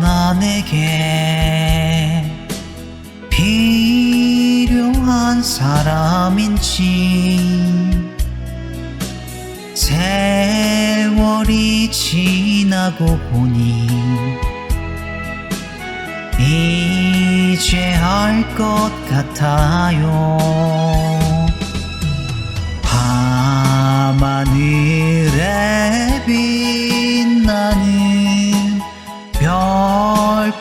나 내게 필요한 사람인지 세월이 지나고 보니 이제 알 것 같아요